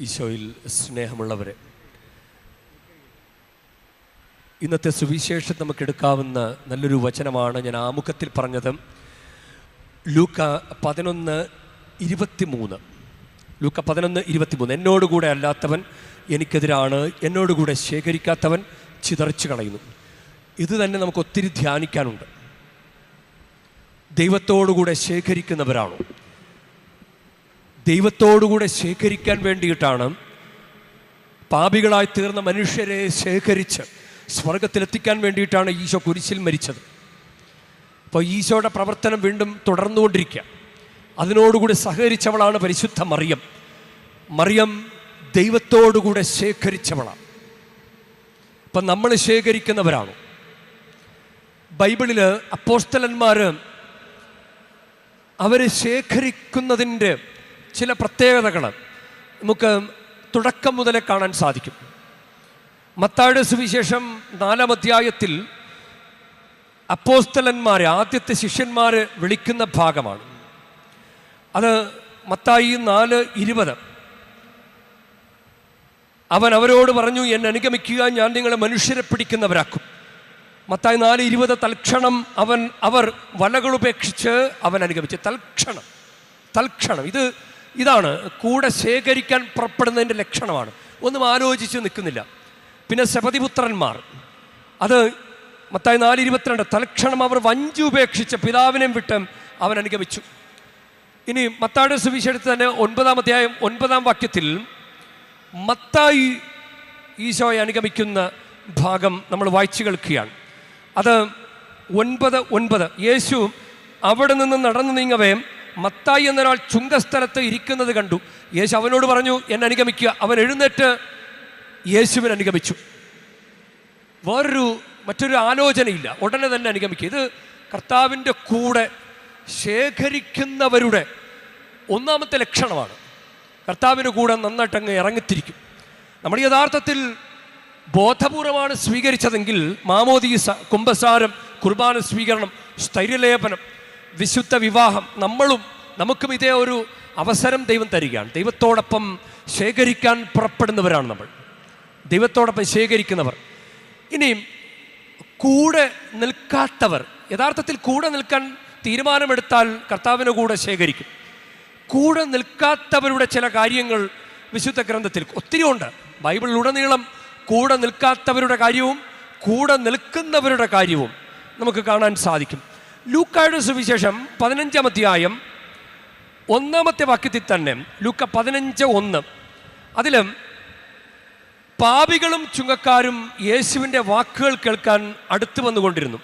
ഈശോയിൽ സ്നേഹമുള്ളവരെ ഇന്നത്തെ സുവിശേഷം നമുക്ക് എടുക്കാവുന്ന നല്ലൊരു വചനമാണ് ഞാൻ ആമുഖത്തിൽ പറഞ്ഞത്. ലൂക്ക പതിനൊന്ന് ഇരുപത്തിമൂന്ന്. ലൂക്ക പതിനൊന്ന് ഇരുപത്തിമൂന്ന്. എന്നോടുകൂടെ അല്ലാത്തവൻ എനിക്കെതിരാണ് എന്നോടുകൂടെ ശേഖരിക്കാത്തവൻ ചിതറിച്ചു കളയുന്നു. ഇത് തന്നെ നമുക്ക് ഒത്തിരി ധ്യാനിക്കാനുണ്ട്. ദൈവത്തോടുകൂടെ ശേഖരിക്കുന്നവരാണോ? ദൈവത്തോടുകൂടെ ശേഖരിക്കാൻ വേണ്ടിയിട്ടാണ് പാപികളായി തീർന്ന മനുഷ്യരെ ശേഖരിച്ച് സ്വർഗത്തിലെത്തിക്കാൻ വേണ്ടിയിട്ടാണ് ഈശോ കുരിശിൽ മരിച്ചത്. അപ്പോൾ ഈശോയുടെ പ്രവർത്തനം വീണ്ടും തുടർന്നുകൊണ്ടിരിക്കുക. അതിനോടുകൂടി സഹകരിച്ചവളാണ് പരിശുദ്ധ മറിയം. മറിയം ദൈവത്തോടുകൂടെ ശേഖരിച്ചവളാണ്. അപ്പം നമ്മൾ ശേഖരിക്കുന്നവരാണ്. ബൈബിളിൽ അപ്പോസ്തലന്മാർ അവരെ ശേഖരിക്കുന്നതിന്റെ ചില പ്രത്യേകതകൾ നമുക്ക് തുടക്കം മുതലേ കാണാൻ സാധിക്കും. മത്തായുടെ സുവിശേഷം നാലാം അധ്യായത്തിൽ അപ്പോസ്തലന്മാരെ ആദ്യത്തെ ശിഷ്യന്മാരെ വിളിക്കുന്ന ഭാഗമാണ്. അത് മത്തായി നാല് ഇരുപത്. അവൻ അവരോട് പറഞ്ഞു എന്നെ അനുഗമിക്കുക ഞാൻ നിങ്ങളെ മനുഷ്യരെ പിടിക്കുന്നവരാക്കും. മത്തായി നാല് ഇരുപത് തൽക്ഷണം അവൻ അവർ വലകളുപേക്ഷിച്ച് അവൻ അനുഗമിച്ച്. തൽക്ഷണം തൽക്ഷണം. ഇത് ഇതാണ് കൂടെ ശേഖരിക്കാൻ പുറപ്പെടുന്നതിന്റെ ലക്ഷണമാണ്. ഒന്നും ആലോചിച്ച് നിൽക്കുന്നില്ല. പിന്നെ ശപതിപുത്രന്മാർ അത് മത്തായി നാല് ഇരുപത്തിരണ്ട് തൽക്ഷണം അവർ വഞ്ചി ഉപേക്ഷിച്ച പിതാവിനെയും വിട്ട് അവൻ അനുഗമിച്ചു. ഇനി മത്തായുടെ സുവിശേഷത്തിൽ തന്നെ ഒൻപതാം അധ്യായം ഒൻപതാം വാക്യത്തിൽ മത്തായി ഈശോയെ അനുഗമിക്കുന്ന ഭാഗം നമ്മൾ വായിച്ചു കേൾക്കുകയാണ്. അത് ഒൻപത് ഒൻപത്. യേശു അവിടെ നിന്ന് നടന്നു നീങ്ങവേ മത്തായി എന്നൊരാൾ ചുങ്കസ്ഥലത്ത് ഇരിക്കുന്നത് കണ്ടു. യേശു അവനോട് പറഞ്ഞു എന്നെ അനുഗമിക്കുക. അവൻ എഴുന്നേറ്റ് യേശുവിനെ അനുഗമിച്ചു. വേറൊരു മറ്റൊരു ആലോചനയില്ല. ഉടനെ തന്നെ അനുഗമിക്കുക. ഇത് കർത്താവിന്റെ കൂടെ ശേഖരിക്കുന്നവരുടെ ഒന്നാമത്തെ ലക്ഷണമാണ്. കർത്താവിന്റെ കൂടെ നന്നായിട്ട് അങ്ങ് ഇറങ്ങിത്തിരിക്കും. നമ്മൾ യഥാർത്ഥത്തിൽ ബോധപൂർവമാണ് സ്വീകരിച്ചതെങ്കിൽ മാമോദീസ കുംഭസാരം കുർബാന സ്വീകരണം സ്ഥൈര്യലേപനം വിശുദ്ധ വിവാഹം നമ്മളും നമുക്കും ഇതേ ഒരു അവസരം ദൈവം തരികയാണ്. ദൈവത്തോടൊപ്പം ശേഖരിക്കാൻ പുറപ്പെടുന്നവരാണ് നമ്മൾ. ദൈവത്തോടൊപ്പം ശേഖരിക്കുന്നവർ. ഇനിയും കൂടെ നിൽക്കാത്തവർ യഥാർത്ഥത്തിൽ കൂടെ നിൽക്കാൻ തീരുമാനമെടുത്താൽ കർത്താവിന് കൂടെ ശേഖരിക്കും. കൂടെ നിൽക്കാത്തവരുടെ ചില കാര്യങ്ങൾ വിശുദ്ധ ഗ്രന്ഥത്തിൽ ഒത്തിരി ഉണ്ട്. ബൈബിളിലുടനീളം കൂടെ നിൽക്കാത്തവരുടെ കാര്യവും കൂടെ നിൽക്കുന്നവരുടെ കാര്യവും നമുക്ക് കാണാൻ സാധിക്കും. ലൂക്കായുടെ സുവിശേഷം പതിനഞ്ചാം അധ്യായം ഒന്നാമത്തെ വാക്യത്തിൽ തന്നെ ലൂക്ക പതിനഞ്ച് ഒന്ന്. അതിലും പാപികളും ചുങ്കക്കാരും യേശുവിന്റെ വാക്കുകൾ കേൾക്കാൻ അടുത്തു വന്നുകൊണ്ടിരുന്നു.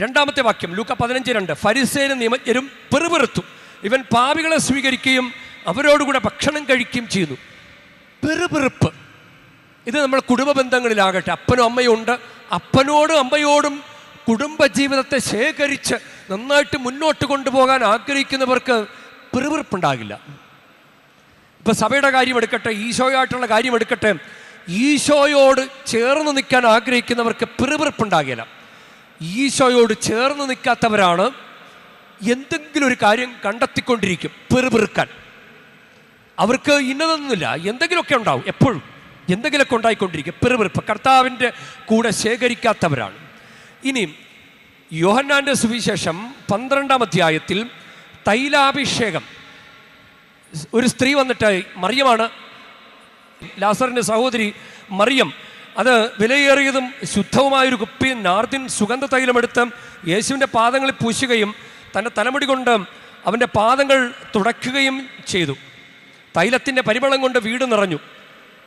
രണ്ടാമത്തെ വാക്യം ലൂക്ക പതിനഞ്ച് രണ്ട്. ഫരിസേന നിയമജ്ഞരും പെറുപെറുത്തു. ഇവൻ പാപികളെ സ്വീകരിക്കുകയും അവരോടുകൂടെ ഭക്ഷണം കഴിക്കുകയും ചെയ്യുന്നു. പെറുപെറുപ്പ്. ഇത് നമ്മുടെ കുടുംബ ബന്ധങ്ങളിലാകട്ടെ അപ്പനും അമ്മയും ഉണ്ട്. അപ്പനോടും അമ്മയോടും കുടുംബജീവിതത്തെ ശേഖരിച്ച് നന്നായിട്ട് മുന്നോട്ട് കൊണ്ടുപോകാൻ ആഗ്രഹിക്കുന്നവർക്ക് പിറുവിറുപ്പുണ്ടാകില്ല ഇപ്പൊ സഭയുടെ കാര്യം എടുക്കട്ടെ ഈശോയായിട്ടുള്ള കാര്യം എടുക്കട്ടെ. ഈശോയോട് ചേർന്ന് നിൽക്കാൻ ആഗ്രഹിക്കുന്നവർക്ക് പിറുപിറുപ്പുണ്ടാകില്ല. ഈശോയോട് ചേർന്ന് നിൽക്കാത്തവരാണ് എന്തെങ്കിലും ഒരു കാര്യം കണ്ടെത്തിക്കൊണ്ടിരിക്കും പിറുപിറുക്കാൻ. അവർക്ക് ഇന്നതൊന്നുമില്ല എന്തെങ്കിലുമൊക്കെ ഉണ്ടാവും എപ്പോഴും എന്തെങ്കിലുമൊക്കെ ഉണ്ടായിക്കൊണ്ടിരിക്കും പിറുപിറുപ്പ്. കർത്താവിന്റെ കൂടെ ശേഖരിക്കാത്തവരാണ്. ഇനി യോഹന്നാന്റെ സുവിശേഷം പന്ത്രണ്ടാം അധ്യായത്തിൽ തൈലാഭിഷേകം. ഒരു സ്ത്രീ വന്നിട്ട് മറിയമാണ്. ലാസറിന്റെ സഹോദരി മറിയം അത് വിലയേറിയതും ശുദ്ധവുമായ ഒരു കുപ്പി നാർദിൻ സുഗന്ധ തൈലമെടുത്ത് യേശുവിന്റെ പാദങ്ങളിൽ പൂശുകയും തന്റെ തലമുടി കൊണ്ട് അവന്റെ പാദങ്ങൾ തുടയ്ക്കുകയും ചെയ്തു. തൈലത്തിന്റെ പരിമളം കൊണ്ട് വീട് നിറഞ്ഞു.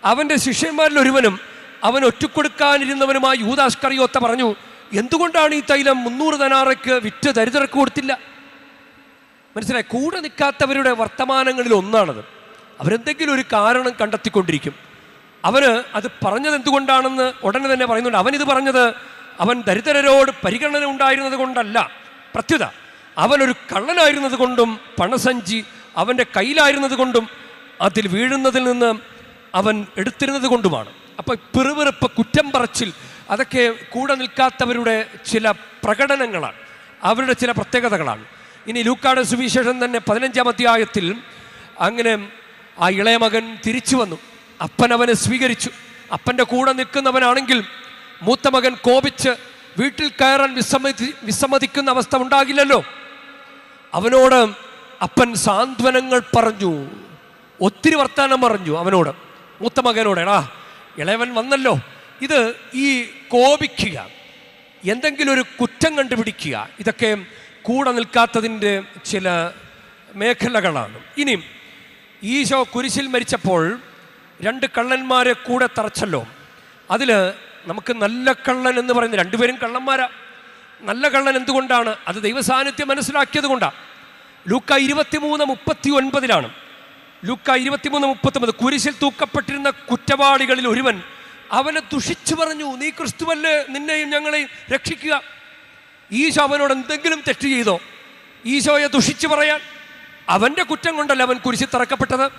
അവന്റെ ശിഷ്യന്മാരിൽ ഒരുവനും അവൻ ഒറ്റക്കൊടുക്കാനിരുന്നവനുമായി യൂതാഷ്കറിയോത്ത പറഞ്ഞു എന്തുകൊണ്ടാണ് ഈ തൈലം മുന്നൂറ് ധനാറയ്ക്ക് വിറ്റ് ദരിദ്രർക്ക് കൊടുത്തില്ല? മനസ്സിലായി? കൂടെ നിൽക്കാത്തവരുടെ വർത്തമാനങ്ങളിൽ ഒന്നാണത്. അവരെന്തെങ്കിലും ഒരു കാരണം കണ്ടെത്തിക്കൊണ്ടിരിക്കും. അവന് അത് പറഞ്ഞത് എന്തുകൊണ്ടാണെന്ന് ഉടനെ തന്നെ പറയുന്നുണ്ട്. അവനിത് പറഞ്ഞത് അവൻ ദരിദ്രരോട് പരിഗണന ഉണ്ടായിരുന്നത് കൊണ്ടല്ല. പ്രത്യുത അവനൊരു കള്ളനായിരുന്നത് കൊണ്ടും പണസഞ്ചി അവന്റെ കയ്യിലായിരുന്നത് കൊണ്ടും അതിൽ വീഴുന്നതിൽ നിന്ന് അവൻ എടുത്തിരുന്നത് കൊണ്ടുമാണ്. അപ്പോൾ പിറുവിറുപ്പ് കുറ്റം പറച്ചിൽ അതൊക്കെ കൂടെ നിൽക്കാത്തവരുടെ ചില പ്രകടനങ്ങളാണ്. അവരുടെ ചില പ്രത്യേകതകളാണ്. ഇനി ലൂക്കാട് സുവിശേഷം തന്നെ പതിനഞ്ചാം അധ്യായത്തിൽ അങ്ങനെ ആ ഇളയ മകൻ തിരിച്ചു വന്നു. അപ്പൻ അവനെ സ്വീകരിച്ചു. അപ്പന്റെ കൂടെ നിൽക്കുന്നവനാണെങ്കിൽ മൂത്ത മകൻ കോപിച്ച് വീട്ടിൽ കയറാൻ വിസമ്മതി വിസമ്മതിക്കുന്ന അവസ്ഥ ഉണ്ടാകില്ലല്ലോ. അവനോട് അപ്പൻ സാന്ത്വനങ്ങൾ പറഞ്ഞു. ഒത്തിരി വർത്തമാനം പറഞ്ഞു അവനോട് മൂത്ത മകനോട്. എടാ ഇളയവൻ വന്നല്ലോ. ഇത് ഈ കോപിക്കുക. എന്തെങ്കിലും ഒരു കുറ്റം കണ്ടുപിടിക്കുക. ഇതൊക്കെ കൂടെ നിൽക്കാത്തതിന്റെ ചില മേഖലകളാണ്. ഇനി ഈശോ കുരിശിൽ മരിച്ചപ്പോൾ രണ്ട് കള്ളന്മാരെ കൂടെ തറച്ചല്ലോ. അതിൽ നമുക്ക് നല്ല കള്ളൻ എന്ന് പറയുന്നത് രണ്ടുപേരും കള്ളന്മാരാ. നല്ല കള്ളൻ എന്തുകൊണ്ടാണ്? അത് ദൈവസാന്നിധ്യം മനസ്സിലാക്കിയത് കൊണ്ടാണ് ലൂക്ക ഇരുപത്തിമൂന്ന് മുപ്പത്തി ഒൻപതിലാണ് ലൂക്ക ഇരുപത്തിമൂന്ന് മുപ്പത്തൊമ്പത് കുരിശിൽ തൂക്കപ്പെട്ടിരുന്ന കുറ്റവാളികളിൽ ഒരുവൻ അവനെ ദുഷിച്ചു പറഞ്ഞു നീ ക്രിസ്തുവല്ലേ? നിന്നെയും ഞങ്ങളെയും രക്ഷിക്കുക. ഈശോ അവനോട് എന്തെങ്കിലും തെറ്റ് ചെയ്തോ? ഈശോയെ ദുഷിച്ചു പറയാൻ അവന്റെ കുറ്റം കൊണ്ടല്ല അവൻ കുരിശി തറക്കപ്പെട്ടത്?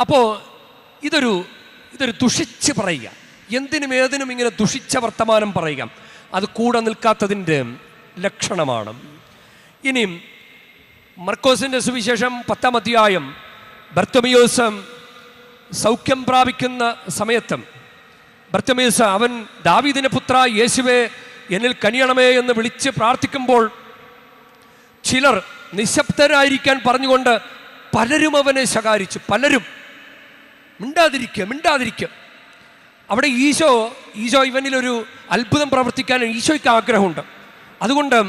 അപ്പോൾ ഇതൊരു ഇതൊരു ദുഷിച്ച് പറയുക. എന്തിനും ഏതിനും ഇങ്ങനെ ദുഷിച്ച വർത്തമാനം പറയുക. അത് കൂടെ നിൽക്കാത്തതിന്റെ ലക്ഷണമാണ്. ഇനിയും മർക്കോസിന്റെ സുവിശേഷം പത്താം അധ്യായം ബർത്തമിയോസ് സൗഖ്യം പ്രാപിക്കുന്ന സമയത്തും ബർത്തമിയോസ് അവൻ ദാവീദിന്റെ പുത്ര യേശുവെ എന്നിൽ കനിയണമേ എന്ന് വിളിച്ച് പ്രാർത്ഥിക്കുമ്പോൾ ചിലർ നിശബ്ദരായിരിക്കാൻ പറഞ്ഞുകൊണ്ട് പലരും അവനെ ശകാരിച്ചു. പലരും. മിണ്ടാതിരിക്കുക മിണ്ടാതിരിക്കുക. അവിടെ ഈശോ ഈശോ ഇവനിലൊരു അത്ഭുതം പ്രവർത്തിക്കാൻ ഈശോയ്ക്ക് ആഗ്രഹമുണ്ട്. അതുകൊണ്ട്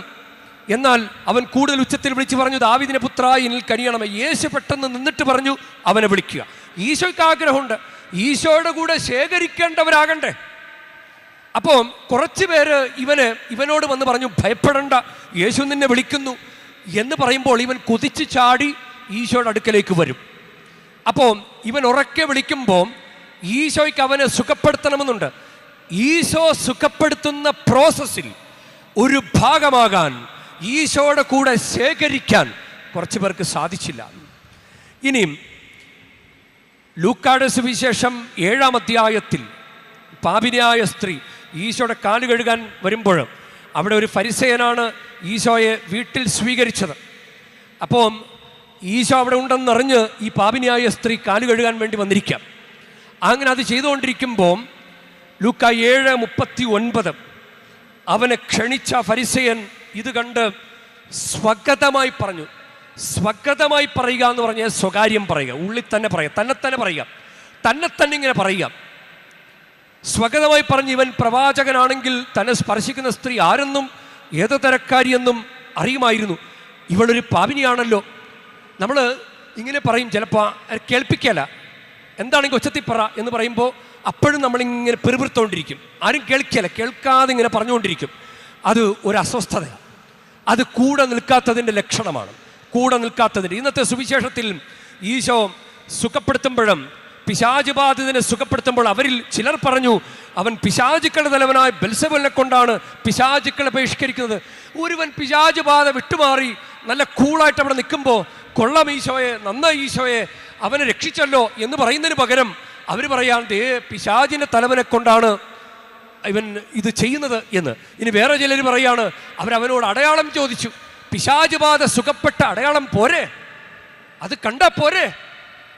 എന്നാൽ അവൻ കൂടുതൽ ഉച്ചത്തിൽ വിളിച്ചു പറഞ്ഞു ദാവിദിനെ പുത്രായി എന്നിൽ കനിയണമേ. യേശു പെട്ടെന്ന് നിന്നിട്ട് പറഞ്ഞു അവനെ വിളിക്കുക. ഈശോയ്ക്ക് ആഗ്രഹമുണ്ട്. ഈശോയുടെ കൂടെ ശേഖരിക്കേണ്ടവരാകണ്ടേ? അപ്പം കുറച്ച് പേര് ഇവന് ഇവനോട് വന്ന് പറഞ്ഞു ഭയപ്പെടണ്ട യേശു നിന്നെ വിളിക്കുന്നു. എന്ന് പറയുമ്പോൾ ഇവൻ കുതിച്ചു ചാടി ഈശോയുടെ അടുക്കലേക്ക് വരും. അപ്പോൾ ഇവൻ ഉറക്കെ വിളിക്കുമ്പോൾ ഈശോയ്ക്ക് അവനെ സുഖപ്പെടുത്തണമെന്നുണ്ട്. ഈശോ സുഖപ്പെടുത്തുന്ന പ്രോസസ്സിൽ ഒരു ഭാഗമാകാൻ ഈശോയുടെ കൂടെ ശേഖരിക്കാൻ കുറച്ച് പേർക്ക് സാധിച്ചില്ല. ഇനിയും ലൂക്കാട് സുവിശേഷം ഏഴാം അധ്യായത്തിൽ പാപിനിയായ സ്ത്രീ ഈശോയുടെ കാൽ കഴുകാൻ വരുമ്പോൾ അവിടെ ഒരു പരിസയനാണ് ഈശോയെ വീട്ടിൽ സ്വീകരിച്ചത്. അപ്പോൾ ഈശോ അവിടെ ഉണ്ടെന്നറിഞ്ഞ് ഈ പാപിനിയായ സ്ത്രീ കാൽ കഴുകാൻ വേണ്ടി വന്നിരിക്കാം. അങ്ങനെ അത് ചെയ്തുകൊണ്ടിരിക്കുമ്പോൾ ലൂക്ക ഏഴ് മുപ്പത്തി ഒൻപത് അവനെ ക്ഷണിച്ച ഫരിസയൻ ഇത് കണ്ട് സ്വഗതമായി പറഞ്ഞു. സ്വഗതമായി പറയുക എന്ന് പറഞ്ഞാൽ സ്വകാര്യം പറയുക ഉള്ളിൽ തന്നെ പറയുക തന്നെ തന്നെ പറയുക തന്നെ തന്നെ ഇങ്ങനെ പറയുക. സ്വഗതമായി പറഞ്ഞ് ഇവൻ പ്രവാചകനാണെങ്കിൽ തന്നെ സ്പർശിക്കുന്ന സ്ത്രീ ആരെന്നും ഏത് തരക്കാരിയെന്നും അറിയുമായിരുന്നു. ഇവളൊരു പാപിനിയാണല്ലോ. നമ്മൾ ഇങ്ങനെ പറയും ചിലപ്പോൾ കേൾപ്പിക്കല. എന്താണെങ്കിൽ ഒച്ചത്തി പറ എന്ന് പറയുമ്പോൾ അപ്പോഴും നമ്മളിങ്ങനെ പെരുപിടുത്തോണ്ടിരിക്കും ആരും കേൾക്കില്ല കേൾക്കാതെ ഇങ്ങനെ പറഞ്ഞുകൊണ്ടിരിക്കും. അത് ഒരു അസ്വസ്ഥതയാണ് അത് കൂടെ നിൽക്കാത്തതിന്റെ ലക്ഷണമാണ്. കൂടെ നിൽക്കാത്തതിന്. ഇന്നത്തെ സുവിശേഷത്തിൽ ഈശോ സുഖപ്പെടുത്തുമ്പോഴും പിശാജ് ബാധിതനെ സുഖപ്പെടുത്തുമ്പോൾ അവരിൽ ചിലർ പറഞ്ഞു അവൻ പിശാചുക്കളുടെ തലവനായ ബെൽസബലിനെ കൊണ്ടാണ് പിശാചുക്കളെ ബഹിഷ്കരിക്കുന്നത്. ഒരുവൻ പിശാജ് ബാധ വിട്ടുമാറി നല്ല കൂളായിട്ട് അവിടെ നിൽക്കുമ്പോൾ കൊള്ളം ഈശോയെ നന്ന ഈശോയെ അവനെ രക്ഷിച്ചല്ലോ എന്ന് പറയുന്നതിന് പകരം അവർ പറയാൻ ദേ പിശാചിന്റെ തലവനെ കൊണ്ടാണ് ഇവൻ ഇത് ചെയ്യുന്നത് എന്ന്. ഇനി വേറെ ചിലർ പറയാണ് അവരവനോട് അടയാളം ചോദിച്ചു. പിശാച് ബാധ സുഖപ്പെട്ട അടയാളം പോരെ? അത് കണ്ടാൽ പോരെ?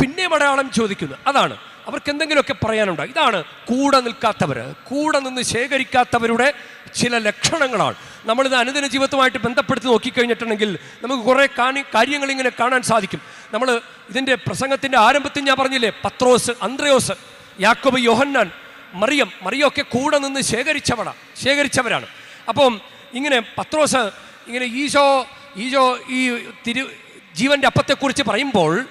പിന്നെയും അടയാളം ചോദിക്കുന്നു. അതാണ്. അവർക്ക് എന്തെങ്കിലുമൊക്കെ പറയാനുണ്ടോ? ഇതാണ് കൂടെ നിൽക്കാത്തവർ കൂടെ നിന്ന് ശേഖരിക്കാത്തവരുടെ ചില ലക്ഷണങ്ങളാണ്. നമ്മളിത് അനുദിന ജീവിതവുമായിട്ട് ബന്ധപ്പെടുത്തി നോക്കിക്കഴിഞ്ഞിട്ടുണ്ടെങ്കിൽ നമുക്ക് കുറേ കാണി കാര്യങ്ങൾ ഇങ്ങനെ കാണാൻ സാധിക്കും. നമ്മൾ ഇതിന്റെ പ്രസംഗത്തിന്റെ ആരംഭത്തിൽ ഞാൻ പറഞ്ഞില്ലേ പത്രോസ് അന്ത്രയോസ് യാക്കോബ് യോഹന്നാൻ മറിയം മറിയൊക്കെ കൂടെ നിന്ന് ശേഖരിച്ചവളാണ് ശേഖരിച്ചവരാണ്. അപ്പം ഇങ്ങനെ പത്രോസ് ഇങ്ങനെ ഈശോ ഈശോ ഈ തിരു ജീവന്റെ അപ്പത്തെക്കുറിച്ച് പറയുമ്പോൾ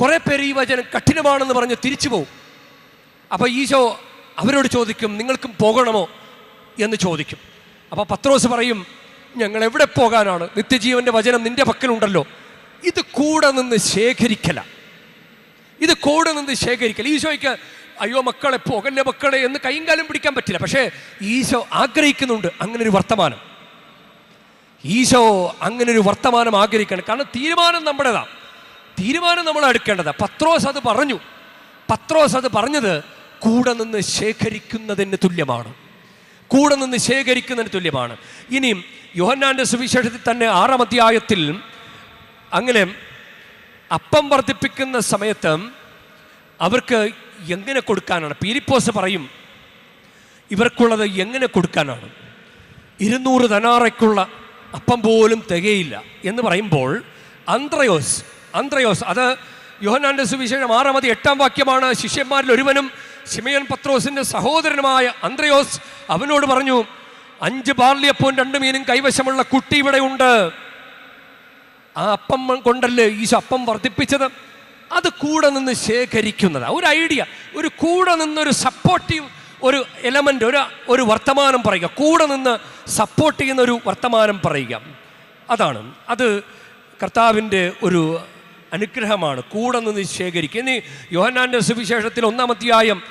കുറേ പേര് ഈ വചനം കഠിനമാണെന്ന് പറഞ്ഞ് തിരിച്ചു പോവും. അപ്പോൾ ഈശോ അവരോട് ചോദിക്കും നിങ്ങൾക്കും പോകണമോ? എന്ന് ചോദിക്കും. അപ്പോൾ പത്രോസ് പറയും ഞങ്ങൾ എവിടെ പോകാനാണ്? നിത്യജീവന്റെ വചനം നിന്റെ പക്കലുണ്ടല്ലോ. ഇത് കൂടെ നിന്ന് ശേഖരിക്കല. ഇത് കൂടെ നിന്ന് ശേഖരിക്കൽ ഈശോയ്ക്ക് അയ്യോ മക്കളെ പോകല്ലേ മക്കളെ? എന്ന് കൈയും കാലും പിടിക്കാൻ പറ്റില്ല. പക്ഷേ ഈശോ ആഗ്രഹിക്കുന്നുണ്ട് അങ്ങനെ ഒരു വർത്തമാനം. ഈശോ അങ്ങനെ ഒരു വർത്തമാനം ആഗ്രഹിക്കണം. കാരണം തീരുമാനം നമ്മുടേതാണ് തീരുമാനം നമ്മൾ എടുക്കേണ്ടതാ. പത്രോസ് അത് പറഞ്ഞു. പത്രോസ് അത് പറഞ്ഞത് കൂടെ നിന്ന് ശേഖരിക്കുന്നതിന് തുല്യമാണ്. കൂടെ നിന്ന് ശേഖരിക്കുന്നതിന് തുല്യമാണ്. ഇനിയും യോഹന്നാന്റെ സുവിശേഷത്തിൽ തന്നെ ആറാം അധ്യായത്തിൽ അങ്ങനെ അപ്പം വർദ്ധിപ്പിക്കുന്ന സമയത്ത് അവർക്ക് എങ്ങനെ കൊടുക്കാനാണ്? പീരിപ്പോസ് പറയും ഇവർക്കുള്ളത് എങ്ങനെ കൊടുക്കാനാണ്? ഇരുന്നൂറ് ധനാറയ്ക്കുള്ള അപ്പം പോലും തികയില്ല എന്ന് പറയുമ്പോൾ അന്ത്രയോസ് അന്ത്രയോസ് അത് യോഹനാന്റെ സുവിശേഷം ആറാമത് എട്ടാം വാക്യമാണ്. ശിഷ്യന്മാരിൽ ഒരുവനും ശിമയൻ പത്രോസിന്റെ സഹോദരനുമായ അന്ത്രയോസ് അവനോട് പറഞ്ഞു അഞ്ച് ബാർലിയപ്പവും രണ്ട് മീനും കൈവശമുള്ള കുട്ടി ഇവിടെ ഉണ്ട്. ആ അപ്പം കൊണ്ടല്ലേ ഈശോ അപ്പം വർദ്ധിപ്പിച്ചത്? അത് കൂടെ നിന്ന് ശേഖരിക്കുന്നത്. ഒരു ഐഡിയ ഒരു കൂടെ നിന്നൊരു സപ്പോർട്ടീവ് ഒരു എലമെന്റ് ഒരു ഒരു വർത്തമാനം പറയുക. കൂടെ നിന്ന് സപ്പോർട്ട് ചെയ്യുന്ന ഒരു വർത്തമാനം പറയുക. അതാണ്. അത് കർത്താവിന്റെ ഒരു അനുഗ്രഹമാണ്. കൂടെ നിന്ന് ശേഖരിക്കുക. ഇനി യോഹന്നാന്റെ സുവിശേഷത്തിൽ ഒന്നാമത്തെ അധ്യായം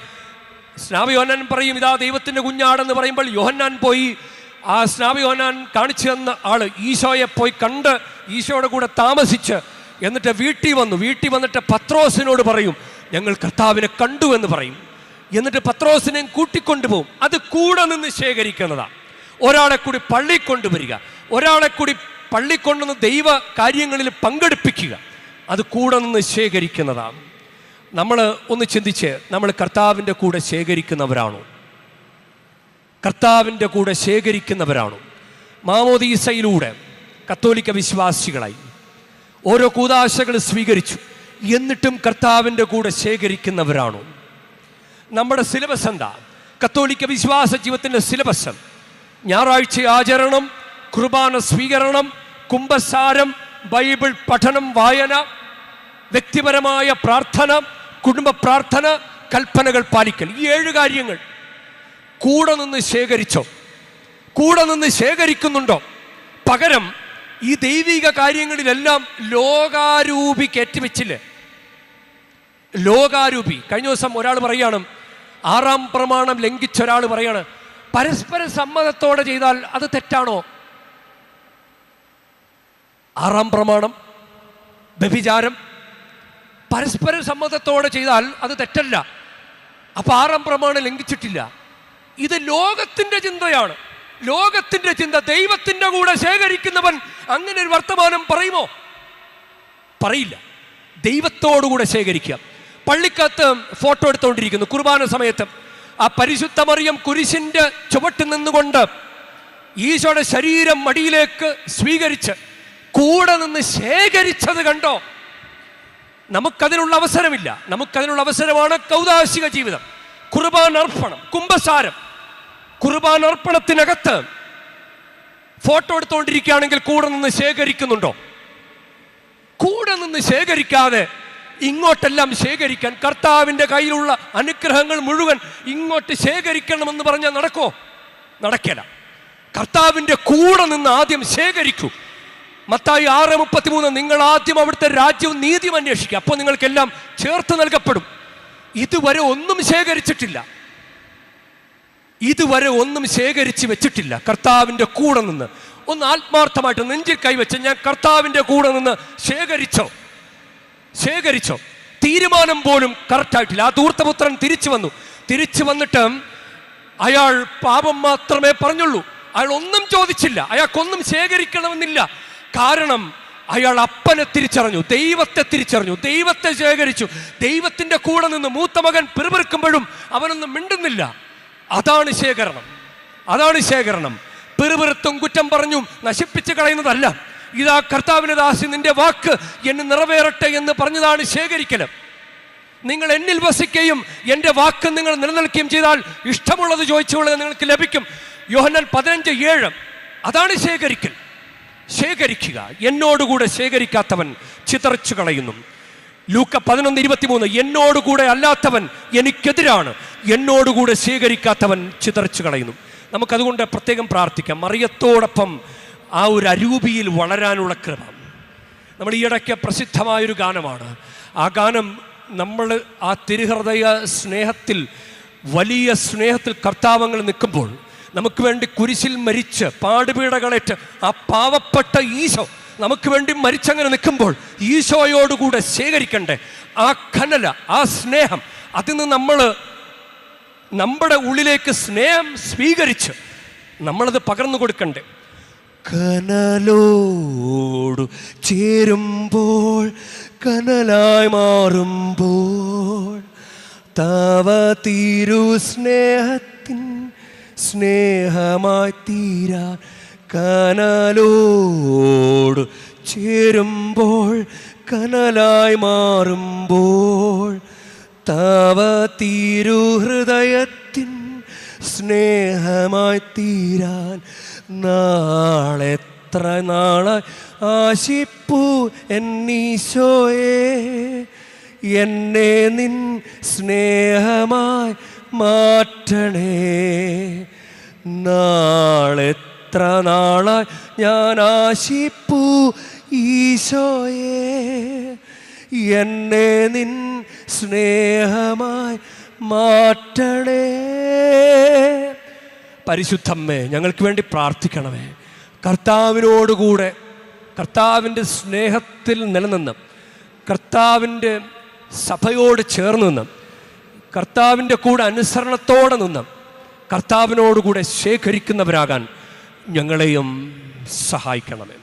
സ്നാപ യോഹന്നാൻ പറയും ഇതാ ദൈവത്തിന്റെ കുഞ്ഞാടെന്ന് പറയുമ്പോൾ യോഹന്നാൻ പോയി ആ സ്നാബ് യോഹന്നാൻ കാണിച്ചു തന്ന ആൾ ഈശോയെ പോയി കണ്ട് ഈശോയുടെ കൂടെ താമസിച്ച് എന്നിട്ട് വീട്ടിൽ വന്നു. വീട്ടിൽ വന്നിട്ട് പത്രോസിനോട് പറയും ഞങ്ങൾ കർത്താവിനെ കണ്ടു എന്ന് പറയും. എന്നിട്ട് പത്രോസിനെയും കൂട്ടിക്കൊണ്ടുപോകും. അത് കൂടെ നിന്ന് ശേഖരിക്കുന്നതാണ് ഒരാളെ കൂടി പള്ളി കൊണ്ടുവരിക. ഒരാളെ കൂടി പള്ളി കൊണ്ടുവന്ന് ദൈവ കാര്യങ്ങളിൽ പങ്കെടുപ്പിക്കുക. അത് കൂടെ നിന്ന് ശേഖരിക്കുന്നതാണ് നമ്മൾ ഒന്ന് ചിന്തിച്ച് നമ്മൾ കർത്താവിന്റെ കൂടെ ശേഖരിക്കുന്നവരാണോ? കർത്താവിന്റെ കൂടെ ശേഖരിക്കുന്നവരാണോ? മാമോദീസയിലൂടെ കത്തോലിക്ക വിശ്വാസികളായി ഓരോ കൂതാശകൾ സ്വീകരിച്ചു. എന്നിട്ടും കർത്താവിന്റെ കൂടെ ശേഖരിക്കുന്നവരാണോ? നമ്മുടെ സിലബസ് എന്താ? കത്തോലിക്ക വിശ്വാസ ജീവിതത്തിന്റെ സിലബസ്. ഞായറാഴ്ച ആചരണം കുർബാന സ്വീകരണം കുംഭസാരം ബൈബിൾ പഠനം വായന വ്യക്തിപരമായ പ്രാർത്ഥന കുടുംബ പ്രാർത്ഥന കൽപ്പനകൾ പാലിക്കൽ. ഈ ഏഴ് കാര്യങ്ങൾ കൂടെ നിന്ന് ശേഖരിച്ചോ? കൂടെ നിന്ന് ശേഖരിക്കുന്നുണ്ടോ? പകരം ഈ ദൈവിക കാര്യങ്ങളിലെല്ലാം ലോകാരൂപി കയറ്റിവെച്ചില്ലേ ലോകാരൂപി. കഴിഞ്ഞ ദിവസം ഒരാൾ പറയാണ് ആറാം പ്രമാണം ലംഘിച്ച ഒരാൾ പറയാണ് പരസ്പര സമ്മതത്തോടെ ചെയ്താൽ അത് തെറ്റാണോ? ആറാം പ്രമാണം വ്യഭിചാരം പരസ്പര സമ്മതത്തോടെ ചെയ്താൽ അത് തെറ്റല്ല. അപ്പൊ ആറാം പ്രമാണം ലംഘിച്ചിട്ടില്ല. ഇത് ലോകത്തിന്റെ ചിന്തയാണ്. ലോകത്തിന്റെ ചിന്ത ദൈവത്തിന്റെ കൂടെ ശേഖരിക്കുന്നവൻ അങ്ങനെ ഒരു വർത്തമാനം പറയുമോ? പറയില്ല. ദൈവത്തോടുകൂടെ ശേഖരിക്കുക. പള്ളിക്കകത്ത് ഫോട്ടോ എടുത്തുകൊണ്ടിരിക്കുന്നു കുർബാന സമയത്ത്. ആ പരിശുദ്ധ മറിയം കുരിശിന്റെ ചുവട്ട് നിന്നുകൊണ്ട് ഈശോയുടെ ശരീരം മടിയിലേക്ക് സ്വീകരിച്ച് കൂടെ നിന്ന് ശേഖരിച്ചത് കണ്ടോ? നമുക്കതിനുള്ള അവസരമില്ല. നമുക്കതിനുള്ള അവസരമാണ് കൗതാശിക ജീവിതം. കുർബാനർപ്പണം കുംഭസാരം. കുർബാനർപ്പണത്തിനകത്ത് ഫോട്ടോ എടുത്തുകൊണ്ടിരിക്കുകയാണെങ്കിൽ കൂടെ നിന്ന് ശേഖരിക്കുന്നുണ്ടോ? കൂടെ നിന്ന് ശേഖരിക്കാതെ ഇങ്ങോട്ടെല്ലാം ശേഖരിക്കാൻ കർത്താവിന്റെ കയ്യിലുള്ള അനുഗ്രഹങ്ങൾ മുഴുവൻ ഇങ്ങോട്ട് ശേഖരിക്കണമെന്ന് പറഞ്ഞാൽ നടക്കോ? നടക്കില്ല കർത്താവിന്റെ കൂടെ നിന്ന് ആദ്യം ശേഖരിക്കൂ. മത്തായി ആറ് മുപ്പത്തിമൂന്ന് നിങ്ങൾ ആദ്യം അവിടുത്തെ രാജ്യവും നീതിയും അന്വേഷിക്കുക. അപ്പോൾ നിങ്ങൾക്കെല്ലാം ചേർത്ത് നൽകപ്പെടും. ഇതുവരെ ഒന്നും ശേഖരിച്ചിട്ടില്ല. ഇതുവരെ ഒന്നും ശേഖരിച്ച് വെച്ചിട്ടില്ല. കർത്താവിന്റെ കൂടെ നിന്ന്. ഒന്ന് ആത്മാർത്ഥമായിട്ട് നെഞ്ചിൽ കൈവച്ച് ഞാൻ കർത്താവിന്റെ കൂടെ നിന്ന് ശേഖരിച്ചോ? ശേഖരിച്ചോ? തീരുമാനം പോലും കറക്റ്റായിട്ടില്ല ആ ധൂർത്തപുത്രൻ തിരിച്ചു വന്നു. തിരിച്ചു വന്നിട്ട് അയാൾ പാപം മാത്രമേ പറഞ്ഞുള്ളൂ. അയാൾ ഒന്നും ചോദിച്ചില്ല. അയാൾക്കൊന്നും ശേഖരിക്കണമെന്നില്ല. കാരണം അയാൾ അപ്പനെ തിരിച്ചറിഞ്ഞു. ദൈവത്തെ തിരിച്ചറിഞ്ഞു. ദൈവത്തെ ശേഖരിച്ചു. ദൈവത്തിന്റെ കൂടെ നിന്ന് മൂത്ത മകൻ പിറുപിറുക്കുമ്പോഴും അവനൊന്നും മിണ്ടുന്നില്ല. അതാണ് ശേഖരണം. അതാണ് ശേഖരണം. പിറുപിറുത്തും കുറ്റം പറഞ്ഞും നശിപ്പിച്ച് കളയുന്നതല്ല. ഇതാ കർത്താവിന് ദാസി നിന്റെ വാക്ക് എന്നെ നിറവേറട്ടെ എന്ന് പറഞ്ഞതാണ് ശേഖരിക്കലും നിങ്ങൾ എന്നിൽ വസിക്കുകയും എന്റെ വാക്ക് നിങ്ങൾ നിലനിൽക്കുകയും ചെയ്താൽ ഇഷ്ടമുള്ളത് ചോദിച്ചുള്ളത് നിങ്ങൾക്ക് ലഭിക്കും. യോഹന്നാൻ പതിനഞ്ച് ഏഴ്. അതാണ് ശേഖരിക്കൽ. ശേഖരിക്കുക. എന്നോടുകൂടെ ശേഖരിക്കാത്തവൻ ചിതറിച്ചു കളയുന്നു. ലൂക്ക പതിനൊന്ന് ഇരുപത്തിമൂന്ന്. എന്നോടുകൂടെ അല്ലാത്തവൻ എനിക്കെതിരാണ്. എന്നോടുകൂടെ ശേഖരിക്കാത്തവൻ ചിതറിച്ചു കളയുന്നു. നമുക്കതുകൊണ്ട് പ്രത്യേകം പ്രാർത്ഥിക്കാം. മറിയത്തോടൊപ്പം ആ ഒരു അരൂപിയിൽ വളരാനുള്ള കൃപ. നമ്മൾ ഈയിടയ്ക്ക് പ്രസിദ്ധമായൊരു ഗാനമാണ്. ആ ഗാനം നമ്മൾ ആ തിരുഹൃദയ സ്നേഹത്തിൽ വലിയ സ്നേഹത്തിൽ കർത്താവങ്ങൾ നിൽക്കുമ്പോൾ നമുക്ക് വേണ്ടി കുരിശിൽ മരിച്ച് പാടുപീടകളേറ്റ് ആ പാവപ്പെട്ട ഈശോ നമുക്ക് വേണ്ടി മരിച്ചങ്ങനെ നിൽക്കുമ്പോൾ ഈശോയോടുകൂടെ ശേഖരിക്കണ്ടേ. ആ ഖനല ആ സ്നേഹം അതിൽ നിന്ന് നമ്മൾ നമ്മുടെ ഉള്ളിലേക്ക് സ്നേഹം സ്വീകരിച്ച് നമ്മളത് പകർന്നു കൊടുക്കണ്ടേ. കനലോടു ചേരുമ്പോൾ കനലായി മാറുമ്പോൾ തവ തിരു സ്നേഹത്തിൻ സ്നേഹമായി തീരാ കനലോടു ചേരുമ്പോൾ കനലായി മാറുമ്പോൾ തവ തിരുഹൃദയത്തിൻ സ്നേഹമായി തീരാൻ നാളെത്ര നാളായി ആശിപ്പു എന്നീശോയെ എന്നെ നിൻ സ്നേഹമായി മാറ്റണേ. നാളെത്ര നാളായി ഞാൻ ആശിപ്പു ഈശോയെ എന്നെ നിൻ സ്നേഹമായി മാറ്റണേ. പരിശുദ്ധമ്മേ ഞങ്ങൾക്ക് വേണ്ടി പ്രാർത്ഥിക്കണമേ. കർത്താവിനോടുകൂടെ കർത്താവിന്റെ സ്നേഹത്തിൽ നിലനിന്ന് കർത്താവിന്റെ സഭയോട് ചേർന്ന് നിന്ന് കർത്താവിന്റെ കൂടെ അനുസരണത്തോടെ നിന്ന് കർത്താവിനോടുകൂടെ ശേഖരിക്കുന്നവരാകാൻ ഞങ്ങളെയും സഹായിക്കണമേ.